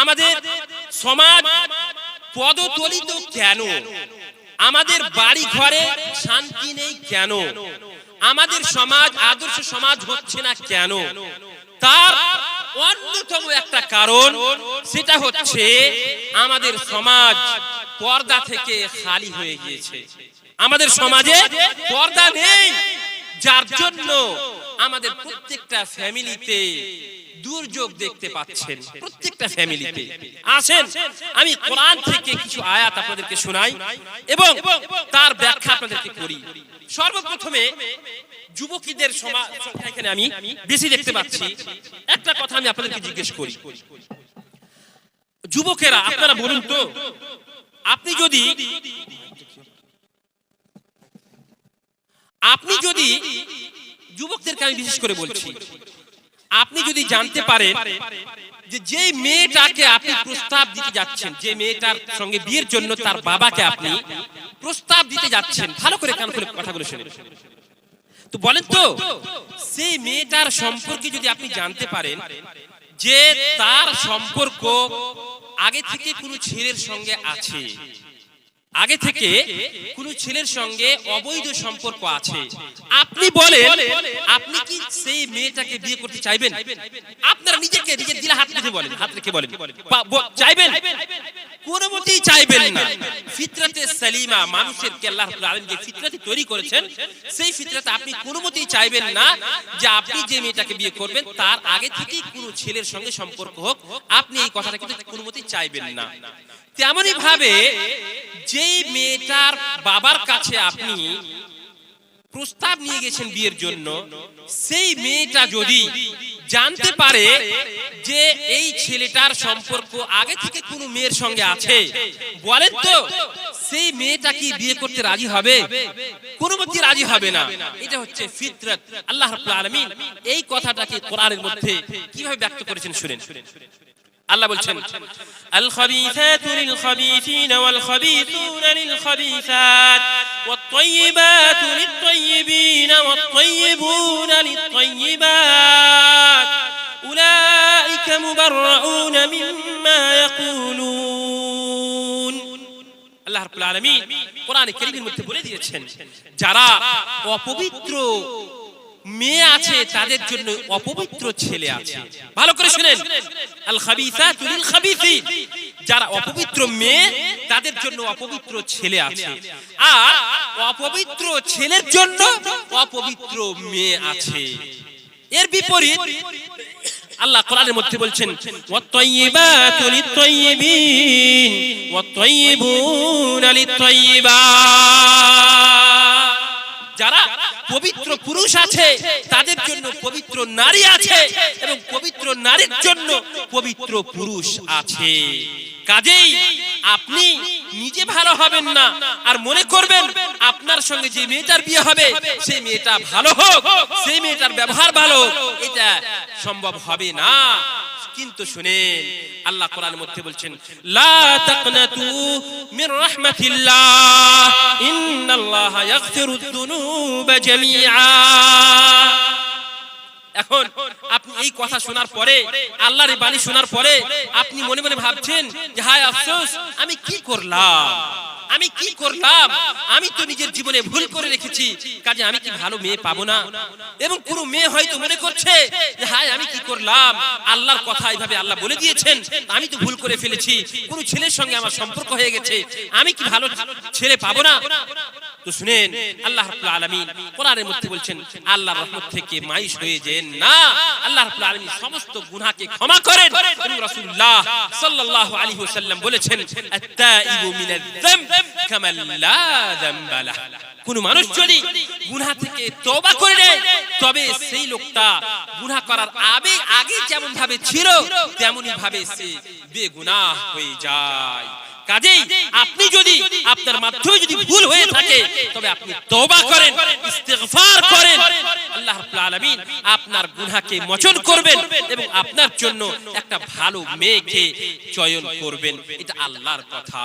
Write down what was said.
আমাদের সমাজ পদতলিত কেন? আমাদের বাড়ি ঘরে শান্তি নেই কেন? আমাদের সমাজ, আদর্শ সমাজ হচ্ছে না কেন? তার অন্যতম একটা কারণ, সেটা হচ্ছে আমাদের সমাজ পর্দা থেকে খালি হয়ে গিয়েছে। আমাদের সমাজে পর্দা নেই, যার জন্য আমাদের প্রত্যেকটা ফ্যামিলিতে দুর্যোগ দেখতে পাচ্ছেন প্রত্যেকটা ফ্যামিলিতে আসেন আমি কোরআন থেকে কিছু আয়াত আপনাদেরকে শোনাই এবং তার ব্যাখ্যা আপনাদেরকে করি। সর্বপ্রথমে যুবকীদের সমাজ সংখ্যা এখানে আমি বেশি দেখতে পাচ্ছি। একটা কথা আমি আপনাদেরকে জিজ্ঞেস করি। যুবকেরা আপনারা বলুন তো আপনি যদি আপনি যদি যুবকদেরকে আমি বিশেষ করে বলছি আপনি যদি জানতে পারেন যে যে মেয়েটাকে আপনি প্রস্তাব দিতে যাচ্ছেন যে মেয়েটার সঙ্গে বিয়ের জন্য তার বাবাকে আপনি প্রস্তাব দিতে যাচ্ছেন ভালো করে কান করে কথাগুলো শুনে তো বলেন তো সেই মেয়েটার সম্পর্কে যদি আপনি জানতে পারেন যে তার সম্পর্ক আগে থেকে কোনো ছেলের সঙ্গে আছে আগে থেকে কোন ছেলের সঙ্গে অবৈধ সম্পর্ক আছে। আপনি বলেন আপনি কি সেই মেয়েটাকে বিয়ে করতে চাইবেন? আপনারা নিজেকে নিজের দিলে হাত রেখে বলেন হাত রেখে বলেন। চাইবেন? কোন মতেই চাইবেন না। ফিতরাতে সালিমা মানুষের কে আল্লাহ রাব্বুল যে ফিতরাতে তৈরি করেছেন সেই ফিতরাতে আপনি কোন মতেই চাইবেন না যে আপনি যে মেয়েটাকে বিয়ে করবেন তার আগে থেকেই কোন ছেলের সঙ্গে সম্পর্ক হোক। আপনি এই কথাটা কিন্তু কোন মতেই চাইবেন না। তেমনই ভাবে যেই মেয়েটার বাবার কাছে আপনি প্রস্তাব নিয়ে গেছেন বিয়ের জন্য, সেই মেয়েটা যদি জানতে পারে যে এই ছেলেটার সম্পর্ক আগে থেকে কোনো মেয়ের সঙ্গে আছে, বলেন তো সেই মেয়েটা কি বিয়ে করতে রাজি হবে? কোনো মতে রাজি হবে না। এটা হচ্ছে ফিতরত। আল্লাহ রাব্বুল আলামিন এই কথাটাকে কোরআনের মধ্যে কীভাবে ব্যক্ত করেছেন শুনেন। আল্লাহ বলছেন আল খাবিসাতু লিল খাবিসিন ওয়াল খাবিসুন লিল খাবিসাত ওয়াত তাইয়িবাতু লিত তাইয়িবিন ওয়াত তাইয়িবুন লিত তাইয়িবাত উলাইকা মুবাররাউন মিম্মা ইয়াকুলুন আল্লাহ রাব্বুল আলামিন কোরআনে কারীমের মধ্যে বলে দিয়েছেন যারা অপবিত্র মেয়ে আছে তাদের জন্য অপবিত্র ছেলে আছে। ভালো করে শুনেন। আল খাবিসাতু লিল খাবিসিন যারা অপবিত্র মেয়ে তাদের জন্য অপবিত্র ছেলে আছে। আর অপবিত্র ছেলের জন্য অপবিত্র মেয়ে আছে। এর বিপরীত আল্লাহ কোরআনের মধ্যে বলছেন ওয়াত-তাইয়িবাতু লিত-তাইয়িবিন ওয়াত-তাইয়িবুনা লিত-তাইয়িবাত যারা পবিত্র পুরুষ আছে, তাদের জন্য পবিত্র নারী আছে এবং পবিত্র নারীর জন্য পবিত্র পুরুষ আছে। কাজেই আপনি নিজে ভালো হবেন না, আর মনে করবেন আপনার সঙ্গে যে মেয়েটার বিয়ে হবে, সেই মেয়েটা ভালো হোক, সেই মেয়েটার ব্যবহার ভালো, এটা সম্ভব হবে না। কিন্তু শুনেন, আল্লাহ কোরআন মধ্যে বলছেন, লা তাকনাতু মির রাহমাতিল্লাহ, ইন্নাল্লাহা দুনুবা জামিআ. এখন আপনি এই কথা শোনার পরে, আল্লাহর বাণী শোনার পরে, আপনি মনে মনে ভাবছেন যে, হায় আফসোস, আমি কি করলাম? আমি কি করলাম আমি তো নিজের জীবনে ভুল করে রেখেছি। কাজে আমি কি ভালো মেয়ে পাবো না? এবং কোনো মেয়ে হয়তো মনে করছে যে, হায়, আমি কি করলাম? আল্লাহর কথা এইভাবে আল্লাহ বলে দিয়েছেন। আমি তো ভুল করে ফেলেছি। কোনো ছেলের সঙ্গে আমার সম্পর্ক হয়ে গেছে। আমি কি ভালো ছেলে পাবো না? তো শুনেন, আল্লাহ রাব্বুল আলামিন কোরআনের মধ্যে বলছেন, আল্লাহর রহমত থেকে মাইশ হয়ে যেন না, আল্লাহ রাব্বুল আলামিন সমস্ত গুনাহকে ক্ষমা করেন। রাসূলুল্লাহ সাল্লাল্লাহু আলাইহি ওয়াসাল্লাম বলেছেন, আত-তাইবু মিনাজ যামব লা কোন মানুষ যদি গুনাহ থেকে তওবা করে নেয়, তবে সেই লোকটা গুনাহ করার আগে আগে যেমন ভাবে ছিল তেমনি ভাবে সে বেগুনাহ হয়ে যায়। কাজেই আপনি যদি আপনার মাধ্যমে যদি ভুল হয়ে থাকে তবে আপনি তওবা করেন ইস্তেগফার করেন। আল্লাহ রাব্বুল আলামিন আপনার গুনাহকে মোচন করবেন এবং আপনার জন্য একটা ভালো মেয়েকে চয়ন করবেন। এটা আল্লাহর কথা।